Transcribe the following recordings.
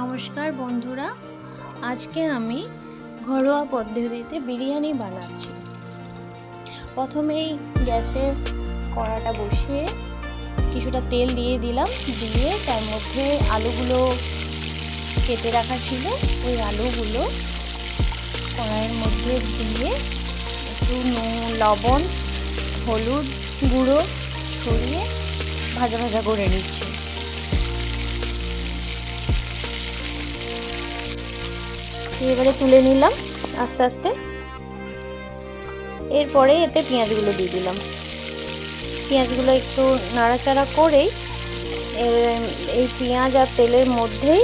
নমস্কার বন্ধুরা, আজকে আমি ঘরোয়া পদ্ধতিতে বিরিয়ানি বানাচ্ছি। প্রথমেই গ্যাসে কড়াটা বসিয়ে কিছুটা তেল দিয়ে দিলাম, দিয়ে তার মধ্যে আলুগুলো কেটে রাখা ছিল। ওই আলুগুলো কড়াইয়ের মধ্যে দিয়ে একটু নুন, লবণ, হলুদ গুঁড়ো ছড়িয়ে ভাজা ভাজা করে নিচ্ছি। এবারে তুলে নিলাম আস্তে আস্তে। এরপরে এতে পেঁয়াজগুলো দিয়ে দিলাম। পেঁয়াজগুলো একটু নাড়াচাড়া করেই এই পেঁয়াজ আর তেলের মধ্যেই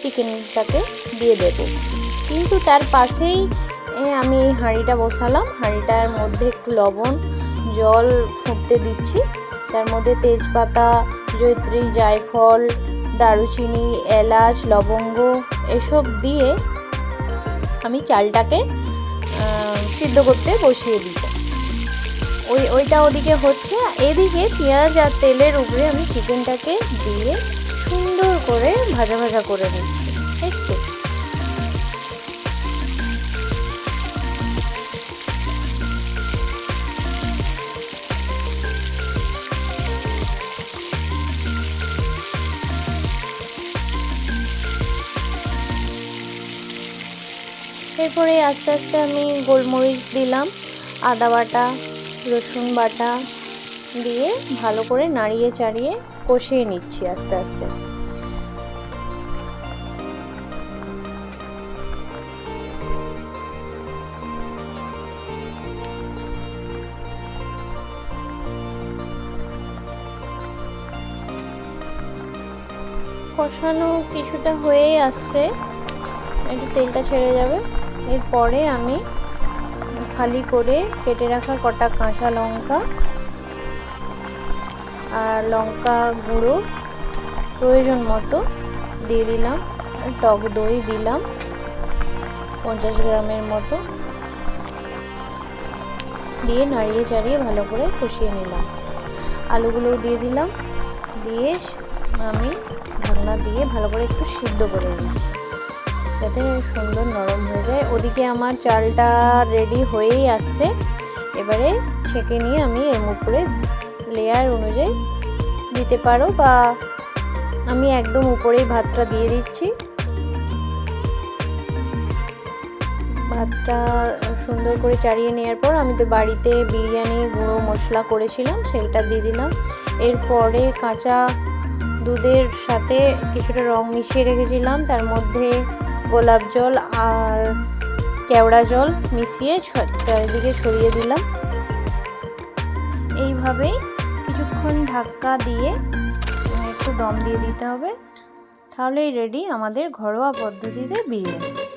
চিকেনটাকে দিয়ে দেব। কিন্তু তার পাশেই আমি হাঁড়িটা বসালাম। হাঁড়িটার মধ্যে একটু লবণ, জল ফুটতে দিচ্ছি। তার মধ্যে তেজপাতা জৈত্রী জায়ফল, দারুচিনি, এলাচ, লবঙ্গ এসব দিয়ে আমি চালটাকে সিদ্ধ করতে বসিয়ে দিব ওই, ওইটা ওদিকে হচ্ছে। এদিকে পেঁয়াজ আর তেলের উপরে আমি চিকেনটাকে দিয়ে সুন্দর করে ভাজা ভাজা করে নিচ্ছি। একটু। এরপরে আস্তে আস্তে আমি গোলমরিচ দিলাম, আদা বাটা, রসুন বাটা দিয়ে ভালো করে নাড়িয়ে চাড়িয়ে কষিয়ে নিচ্ছি আস্তে আস্তে। কষানো কিছুটা হয়েই আসছে, একটু তেলটা ছেড়ে যাবে। এরপরে আমি খালি করে কেটে রাখা কটা কাঁচা লঙ্কা আর লঙ্কা গুঁড়ো প্রয়োজন মতো দিয়ে দিলাম, টক দই দিলাম পঞ্চাশ গ্রামের মতো। দিয়ে নাড়িয়ে চাড়িয়ে ভালো করে কষিয়ে নিলাম। আলুগুলোও দিয়ে দিলাম, দিয়ে আমি ঢাকনা দিয়ে ভালো করে একটু সিদ্ধ করে নিচ্ছি। যাতে সুন্দর নরম হয়ে যায়। ওদিকে আমার চালটা রেডি হয়েই আসছে। এবারে ছেঁকে নিয়ে আমি এর উপরে লেয়ার অনুযায়ী দিতে পারো বা আমি একদম উপরেই ভাতটা দিয়ে দিচ্ছি। ভাতটা সুন্দর করে চাড়িয়ে নেওয়ার পর আমি তো বাড়িতে বিরিয়ানি, গুঁড়ো মশলা করেছিলাম সেইটা দিয়ে দিলাম। এরপরে কাঁচা দুধের সাথে কিছুটা রং মিশিয়ে রেখেছিলাম। তার মধ্যে গোলাপ জল আর কেওড়া জল মিশিয়ে চারিদিকে ছড়িয়ে দিলাম। এইভাবেই কিছুক্ষণ ধাক্কা দিয়ে একটু দম দিয়ে দিতে হবে। তাহলেই রেডি আমাদের ঘরোয়া পদ্ধতিতে বিরিয়ানি।